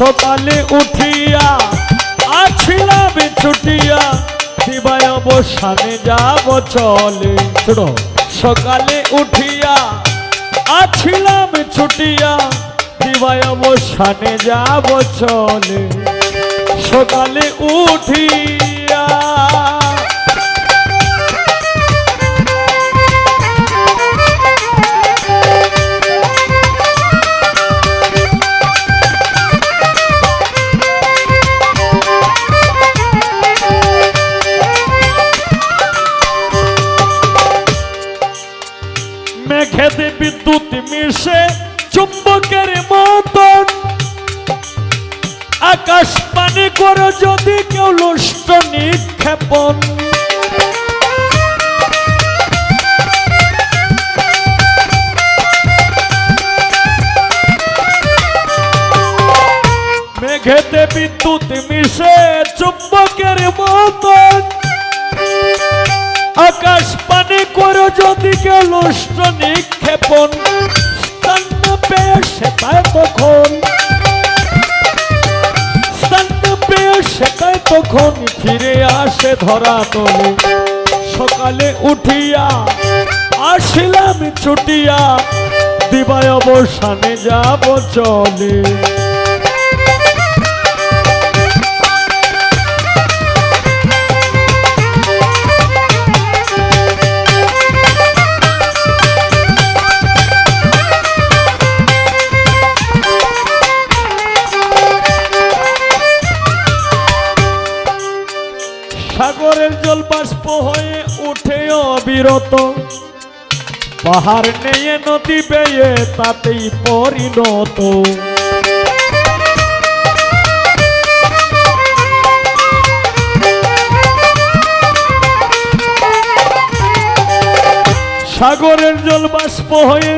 সকালে উঠিয়া, আছিলাম ছুটিয়া, দিবায় অবসানে যাব চলে। ছোট সকালে উঠিয়া, আছিলাম ছুটিয়া, দিবায় অবসানে যাব চলে। সকালে উঠিয়া মেঘেতে বিদ্যুৎ মিশে চুম্বকের মতন। আকাশ পানি করো যদি কেউ লুষ্ট নিক্ষেপণ। মেঘেতে বিদ্যুৎ মিশে চুম্বকের মতন। আকাশ পানি করো যদি লুষ্ট নিক্ষেপণ স্থান পেয়ে সেটাই তখন। স্থান পেয়ে সেটাই তখন ফিরে আসে ধরা তোলে সকালে উঠিয়া আসিলাম ছুটিয়া, দিবায় অবসানে যাব চলে। সাগরের জল বাষ্প হয়ে উঠে অবিরত। পাহাড় নেয়ে নদী বেয়ে তাতেই পরিণত। সাগরের জল বাষ্প হয়ে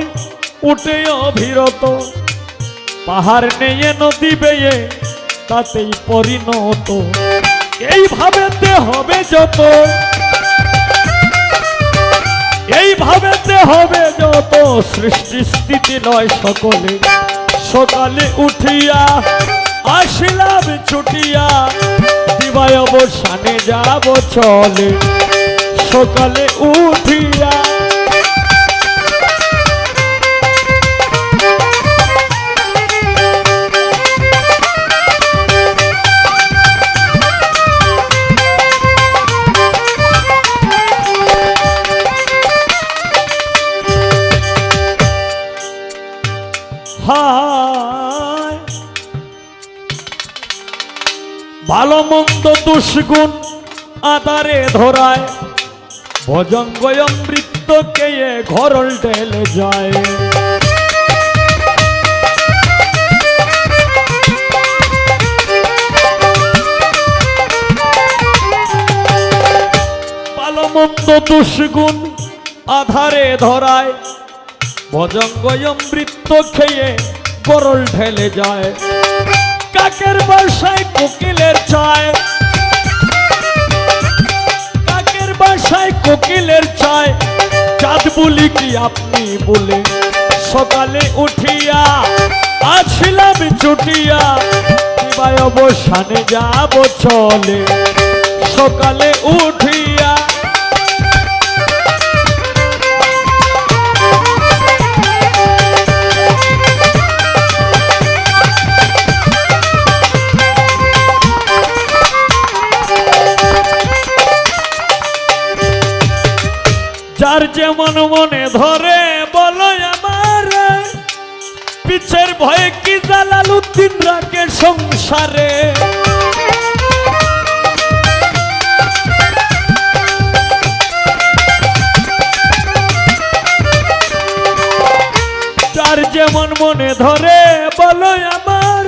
উঠে অবিরত। পাহাড় নেয়ে নদী বেয়ে তাতেই পরিণত। এইভাবেতে হবে যত এইভাবেতে হবে যত। সৃষ্টি স্থিতি নয় সকলে। সকালে উঠিয়া, আসিলাম ছুটিয়া। দিবায় অবসানে যাব চলে সকালে উঠিয়া ভালো মন্দ দুষ্গুণ আদারে ধরায়। ভজঙ্গ অমৃত কে ঘরল ঢেলে যায়। মন্দ দুষ্গুণ আধারে ধরায়। ভজঙ্গ অমৃত খেয়ে গরল ঢেলে যায়। কাকের বাসায় কোকিলের চায়। কাকের বাসায় কোকিলের চায়। চাঁদ বলি কি আপনি বলে? সকালে উঠিয়া আসিলাম ছুটিয়া দিবায় অবসানে যাব চলে। সকালে উঠিয়া যার যেমন মনে ধরে, বলো আমার। পিছের ভয়ে কি জালালুদ্দিন রাখে সংসারে? যেমন মনে ধরে, বলো আমার।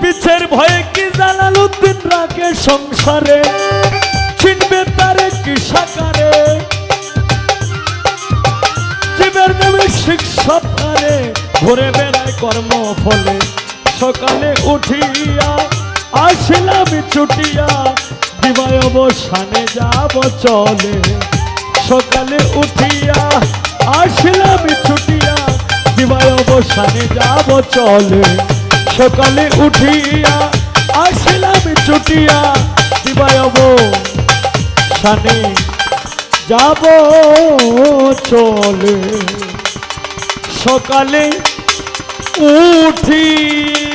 পিছের ভয়ে কি জালালুদ্দিন রাখে সংসারে? ঘুরে বেড়ায় কর্ম ফলে সকালে উঠিয়া আসিলাম ছুটিয়া দিবায় অবসানে যাব চলে। সকালে উঠিয়া আসিলাম ছুটিয়া দিবায় অবসানে যাব চলে। সকালে উঠিয়া আসিলাম ছুটিয়া দিবায়ব সানে যাব চলে। সকালে উঠিয়া